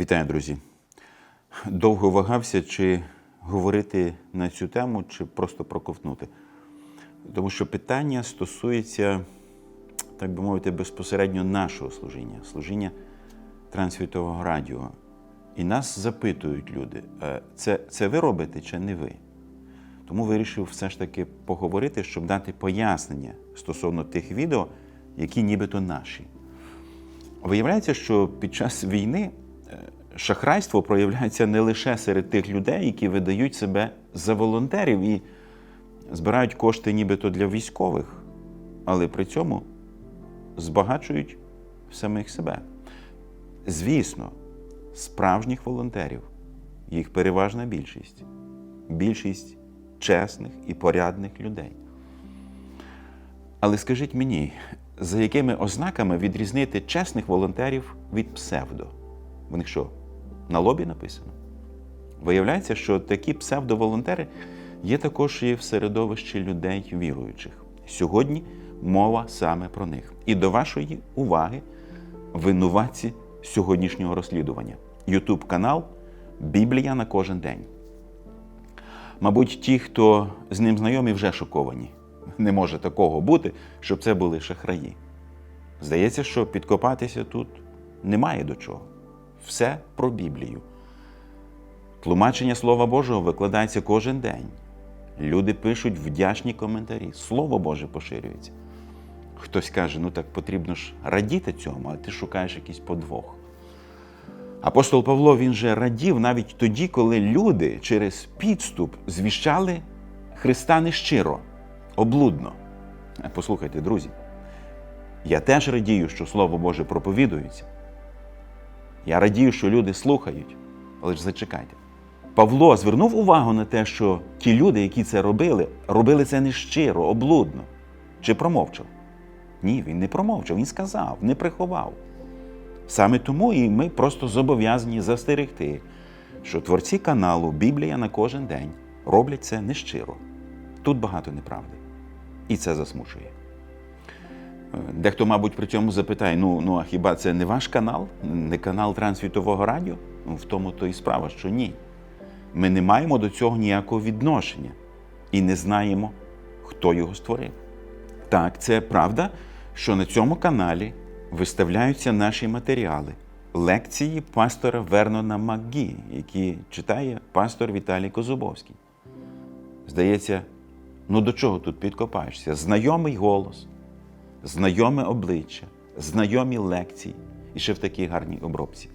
Вітаю, друзі. Довго вагався, чи говорити на цю тему, чи просто проковтнути. Тому що питання стосується, так би мовити, безпосередньо нашого служіння, служіння трансвітового радіо. І нас запитують люди, «Е, це, це ви робите чи не ви? Тому вирішив все ж таки поговорити, щоб дати пояснення стосовно тих відео, які нібито наші. Виявляється, що під час війни шахрайство проявляється не лише серед тих людей, які видають себе за волонтерів і збирають кошти нібито для військових, але при цьому збагачують самих себе. Звісно, справжніх волонтерів, їх переважна більшість, більшість чесних і порядних людей. Але скажіть мені, за якими ознаками відрізнити чесних волонтерів від псевдо? В них що, на лобі написано? Виявляється, що такі псевдоволонтери є також і в середовищі людей віруючих. Сьогодні мова саме про них. І до вашої уваги винуватці сьогоднішнього розслідування. Ютуб канал Біблія на кожен день. Мабуть, ті, хто з ним знайомі, вже шоковані. Не може такого бути, щоб це були шахраї. Здається, що підкопатися тут немає до чого. Все про Біблію. Тлумачення Слова Божого викладається кожен день. Люди пишуть вдячні коментарі. Слово Боже поширюється. Хтось каже, ну так потрібно ж радіти цьому, а ти шукаєш якийсь подвох. Апостол Павло він же радів навіть тоді, коли люди через підступ звіщали Христа нещиро, облудно. Послухайте, друзі, я теж радію, що Слово Боже проповідується. Я радію, що люди слухають, але ж зачекайте. Павло звернув увагу на те, що ті люди, які це робили, робили це нещиро, облудно. Чи промовчав? Ні, він не промовчав, він сказав, не приховав. Саме тому і ми просто зобов'язані застерегти, що творці каналу Біблія на кожен день роблять це нещиро. Тут багато неправди. І це засмучує. Е, Дехто, мабуть, при цьому запитає: ну, ну а хіба це не ваш канал, не канал Трансвітового радіо? Ну, в тому то і справа, що ні. Ми не маємо до цього ніякого відношення і не знаємо, хто його створив. Так, це правда, що на цьому каналі виставляються наші матеріали, лекції пастора Вернона МакГі, які читає пастор Віталій Козубовський. Здається, ну до чого тут підкопаєшся? Знайомий голос, знайоме обличчя, знайомі лекції і ще в такій гарній обробці.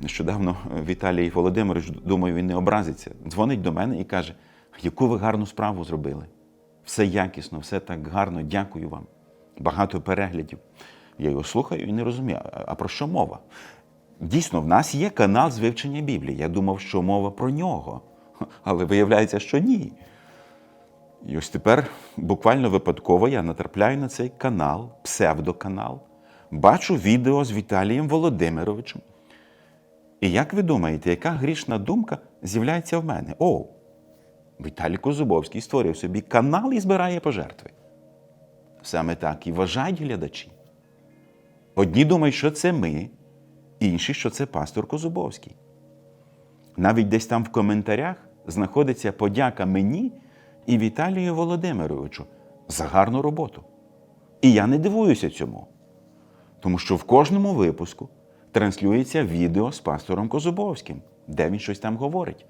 Нещодавно Віталій Володимирович, думаю, він не образиться, дзвонить до мене і каже, яку ви гарну справу зробили. Все якісно, все так гарно, дякую вам. Багато переглядів. Я його слухаю і не розумію, а а про що мова? Дійсно, в нас є канал з вивчення Біблії. Я думав, що мова про нього. Але виявляється, що ні. І ось тепер буквально випадково я натрапляю на цей канал, псевдоканал, бачу відео з Віталієм Володимировичем. І як ви думаєте, яка грішна думка з'являється в мене? О, Віталій Козубовський створив собі канал і збирає пожертви. Саме так і вважають глядачі. Одні думають, що це ми, інші, що це пастор Козубовський. Навіть десь там в коментарях знаходиться подяка мені і Віталію Володимировичу за гарну роботу. І я не дивуюся цьому, тому що в кожному випуску транслюється відео з пастором Козубовським, де він щось там говорить.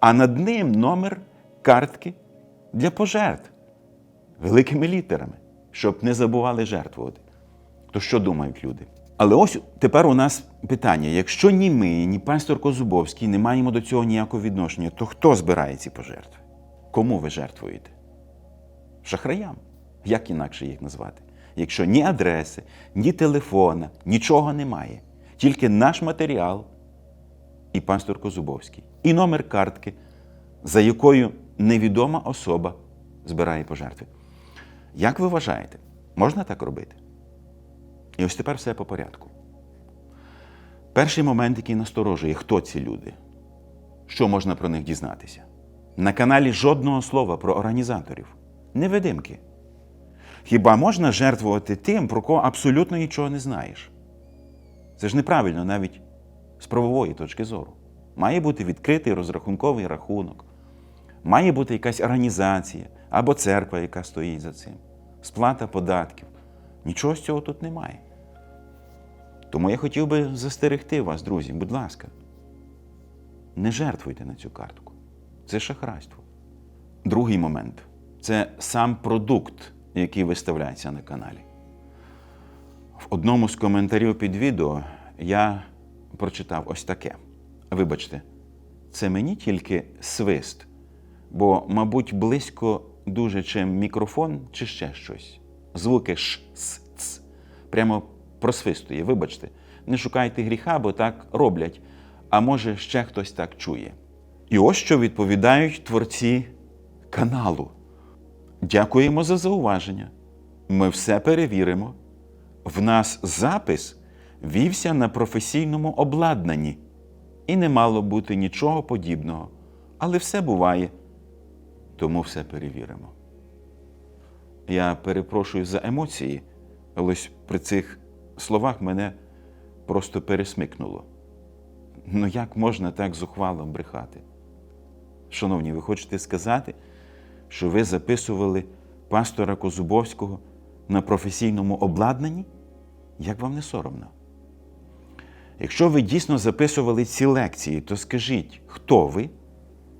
А над ним номер картки для пожертв великими літерами, щоб не забували жертвувати. То що думають люди? Але ось тепер у нас питання: якщо ні ми, ні пастор Козубовський не маємо до цього ніякого відношення, то хто збирає ці пожертви? Кому ви жертвуєте? Шахраям. Як інакше їх назвати? Якщо ні адреси, ні телефона, нічого немає, тільки наш матеріал і пастор Козубовський, і номер картки, за якою невідома особа збирає пожертви. Як ви вважаєте, можна так робити? І ось тепер все по порядку. Перший момент, який насторожує, хто ці люди, що можна про них дізнатися. На каналі жодного слова про організаторів, невидимки. Хіба можна жертвувати тим, про кого абсолютно нічого не знаєш? Це ж неправильно навіть з правової точки зору. Має бути відкритий розрахунковий рахунок, має бути якась організація або церква, яка стоїть за цим, сплата податків. Нічого з цього тут немає. Тому я хотів би застерегти вас, друзі, будь ласка, не жертвуйте на цю картку. Це шахрайство. Другий момент це сам продукт, який виставляється на каналі. В одному з коментарів під відео я прочитав ось таке. Вибачте, це мені тільки свист, бо, мабуть, близько дуже чим мікрофон чи ще щось. Звуки ш, с, ц. Прямо просвистує. Вибачте, не шукайте гріха, бо так роблять, а може ще хтось так чує. І ось що відповідають творці каналу. Дякуємо за зауваження. Ми все перевіримо. В нас запис вівся на професійному обладнанні, і не мало бути нічого подібного. Але все буває, тому все перевіримо. Я перепрошую за емоції, але при цих словах мене просто пересмикнуло. Ну як можна так зухвало брехати? Шановні, ви хочете сказати, що ви записували пастора Козубовського на професійному обладнанні? Як вам не соромно? Якщо ви дійсно записували ці лекції, то скажіть, хто ви,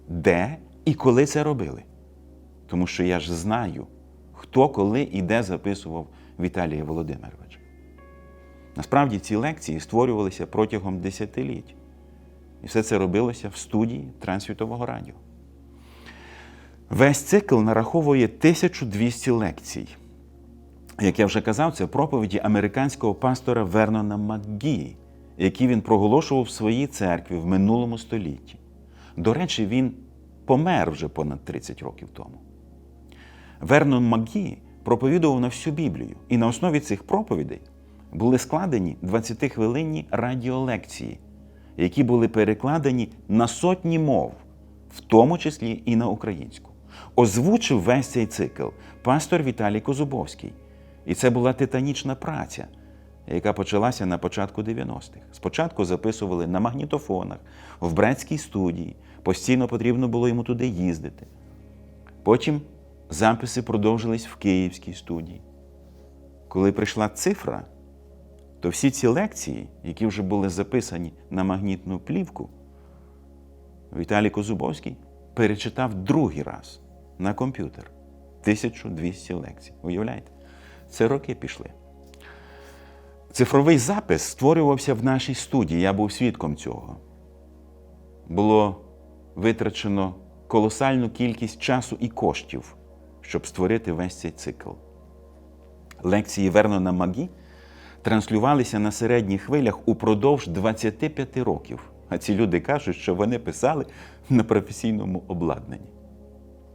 де і коли це робили? Тому що я ж знаю, хто коли і де записував Віталія Володимировича. Насправді ці лекції створювалися протягом десятиліть. І все це робилося в студії Трансвітового радіо. Весь цикл нараховує 1200 лекцій. Як я вже казав, це проповіді американського пастора Вернона МакГії, які він проголошував в своїй церкві в минулому столітті. До речі, він помер вже понад 30 років тому. Вернон МакГії проповідував на всю Біблію, і на основі цих проповідей були складені 20-хвилинні радіолекції, які були перекладені на сотні мов, в тому числі і на українську. Озвучив весь цей цикл пастор Віталій Козубовський. І це була титанічна праця, яка почалася на початку 90-х. Спочатку записували на магнітофонах, в братській студії, постійно потрібно було йому туди їздити. Потім записи продовжились в Київській студії. Коли прийшла цифра, то всі ці лекції, які вже були записані на магнітну плівку, Віталій Козубовський перечитав другий раз на комп'ютер 1200 лекцій. Уявляєте? Це роки пішли. Цифровий запис створювався в нашій студії, я був свідком цього. Було витрачено колосальну кількість часу і коштів, щоб створити весь цей цикл. Лекції Вернона Магі транслювалися на середніх хвилях упродовж 25 років. А ці люди кажуть, що вони писали на професійному обладнанні.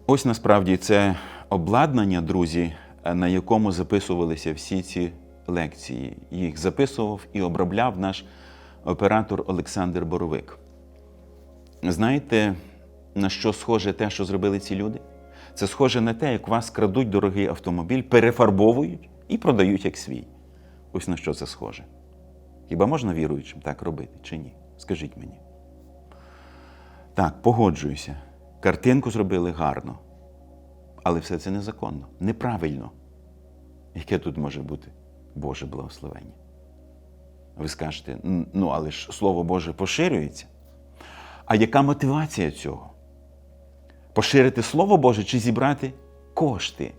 Ось насправді це обладнання, друзі, на якому записувалися всі ці лекції. Їх записував і обробляв наш оператор Олександр Боровик. Знаєте, на що схоже те, що зробили ці люди? Це схоже на те, як вас крадуть дорогий автомобіль, перефарбовують і продають як свій. Ось на що це схоже. Хіба можна віруючим так робити чи ні? Скажіть мені. Так, погоджуюся. Картинку зробили гарно. Але все це незаконно, неправильно. Яке тут може бути Боже благословення? Ви скажете, ну, але ж Слово Боже поширюється. А яка мотивація цього? Поширити Слово Боже чи зібрати кошти?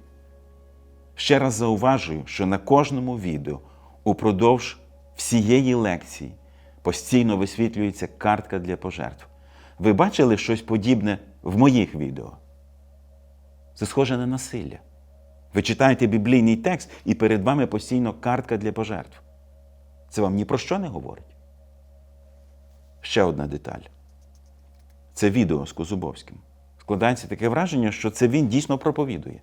Ще раз зауважую, що на кожному відео упродовж всієї лекції постійно висвітлюється картка для пожертв. Ви бачили щось подібне в моїх відео? Це схоже на насилля. Ви читаєте біблійний текст, і перед вами постійно картка для пожертв. Це вам ні про що не говорить. Ще одна деталь. Це відео з Козубовським. Складається таке враження, що це він дійсно проповідує.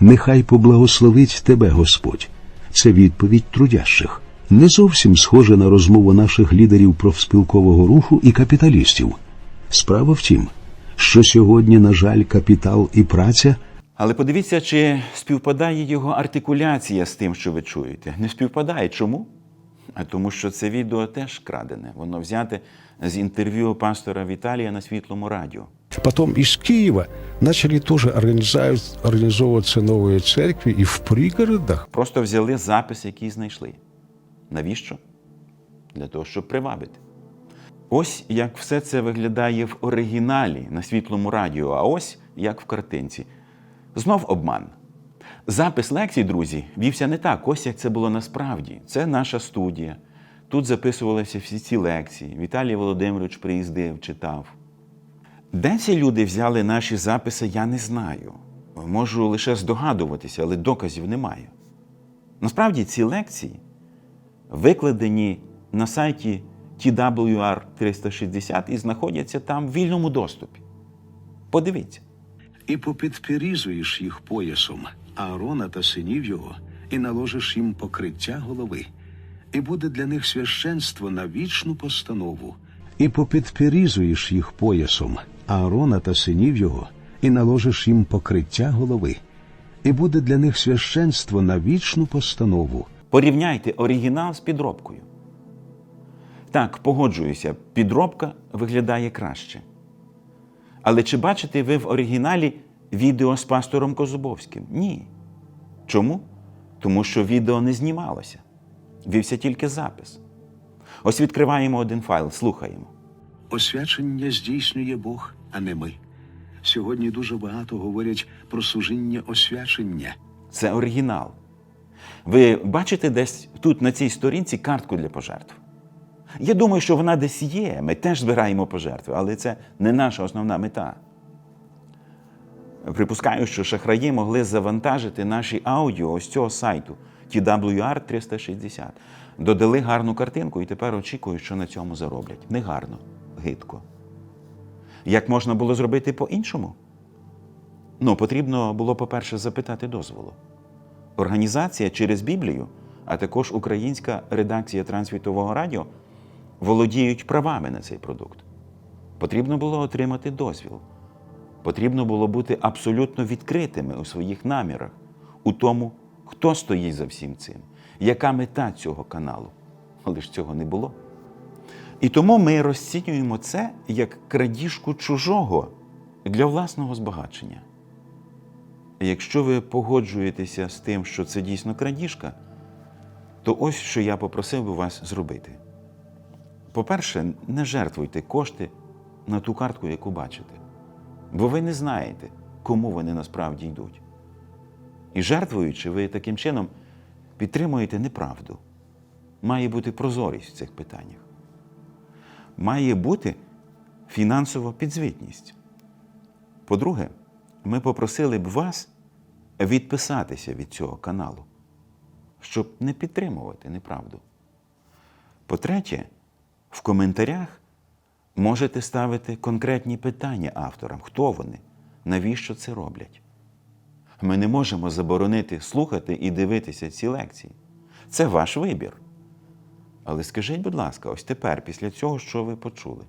Нехай поблагословить тебе Господь. Це відповідь трудящих. Не зовсім схоже на розмову наших лідерів профспілкового руху і капіталістів. Справа в тім, що сьогодні, на жаль, капітал і праця Але подивіться, чи співпадає його артикуляція з тим, що ви чуєте. Не співпадає. Чому? А Тому що це відео теж крадене. Воно взяте з інтерв'ю пастора Віталія на світлому радіо. Потом из Киева начали тоже организовываться новые церкви и в пригородах. Просто взяли запис, який знайшли. Навіщо? Для того, щоб привабити. Ось як все це виглядає в оригіналі на світлому радіо, а ось як в картинці. Знов обман. Запис лекцій, друзі, вівся не так, ось як це було насправді. Це наша студія. Тут записувалися всі ці лекції. Віталій Володимирович приїздив, читав. Де ці люди взяли наші записи, я не знаю. Можу лише здогадуватися, але доказів немає. Насправді ці лекції викладені на сайті TWR 360 і знаходяться там в вільному доступі. Подивіться. І попідпірізуєш їх поясом Аарона та синів його, і наложиш їм покриття голови, і буде для них священство на вічну постанову. І попідпірізуєш їх поясом Аарона та синів його, і наложиш їм покриття голови, і буде для них священство на вічну постанову. Порівняйте оригінал з підробкою. Так, погоджуюся, підробка виглядає краще. Але чи бачите ви в оригіналі відео з пастором Козубовським? Ні. Чому? Тому що відео не знімалося. Вівся тільки запис. Ось відкриваємо один файл, слухаємо. Освячення здійснює Бог, а не ми. Сьогодні дуже багато говорять про служіння освячення. Це оригінал. Ви бачите десь тут на цій сторінці картку для пожертв. Я думаю, що вона десь є. Ми теж збираємо пожертви, але це не наша основна мета. Припускаю, що шахраї могли завантажити наші аудіо ось цього сайту TWR 360. Додали гарну картинку і тепер очікують, що на цьому зароблять. Негарно, гидко. Як можна було зробити по-іншому? Ну, потрібно було, по-перше, запитати дозволу. Організація через Біблію, а також українська редакція трансвітового радіо володіють правами на цей продукт. Потрібно було отримати дозвіл. Потрібно було бути абсолютно відкритими у своїх намірах, у тому, хто стоїть за всім цим, яка мета цього каналу. Але ж цього не було. І тому ми розцінюємо це як крадіжку чужого для власного збагачення. Якщо ви погоджуєтеся з тим, що це дійсно крадіжка, то ось що я попросив би вас зробити. По-перше, не жертвуйте кошти на ту картку, яку бачите, бо ви не знаєте, кому вони насправді йдуть. І жертвуючи, ви таким чином підтримуєте неправду. Має бути прозорість в цих питаннях. Має бути фінансова підзвітність. По-друге, ми попросили б вас відписатися від цього каналу, щоб не підтримувати неправду. По-третє, в коментарях можете ставити конкретні питання авторам, хто вони, навіщо це роблять. Ми не можемо заборонити слухати і дивитися ці лекції. Це ваш вибір. Але скажіть, будь ласка, ось тепер, після цього, що ви почули,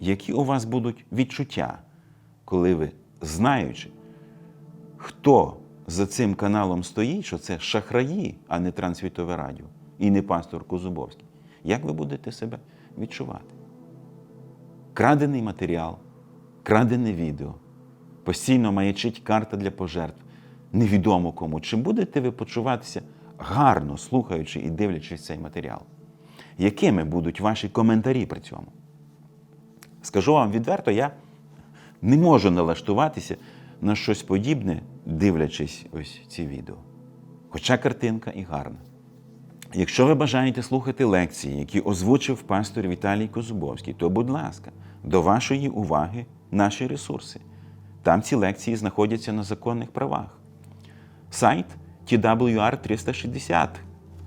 які у вас будуть відчуття, коли ви, знаючи, хто за цим каналом стоїть, що це шахраї, а не трансвітове радіо, і не пастор Козубовський, як ви будете себе відчувати? Крадений матеріал, крадене відео, постійно маячить карта для пожертв, невідомо кому. Чи будете ви почуватися гарно, слухаючи і дивлячись цей матеріал? Якими будуть ваші коментарі при цьому? Скажу вам відверто, я не можу налаштуватися на щось подібне, дивлячись ось ці відео. Хоча картинка і гарна. Якщо ви бажаєте слухати лекції, які озвучив пастор Віталій Козубовський, то, будь ласка, до вашої уваги наші ресурси. Там ці лекції знаходяться на законних правах. Сайт TWR 360.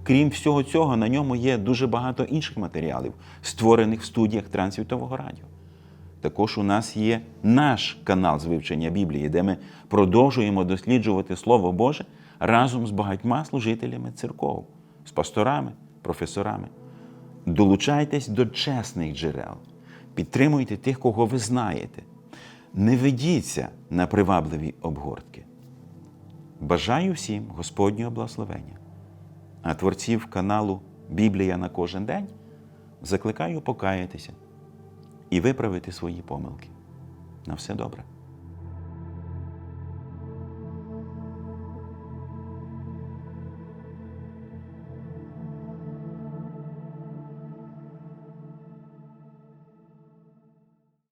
Крім всього цього, на ньому є дуже багато інших матеріалів, створених в студіях Трансвітового радіо. Також у нас є наш канал з вивчення Біблії, де ми продовжуємо досліджувати Слово Боже разом з багатьма служителями церков, з пасторами, професорами. Долучайтесь до чесних джерел, підтримуйте тих, кого ви знаєте. Не ведіться на привабливі обгортки. Бажаю всім Господнього благословення. А творців каналу Біблія на кожен день, закликаю покаятися і виправити свої помилки. На все добре.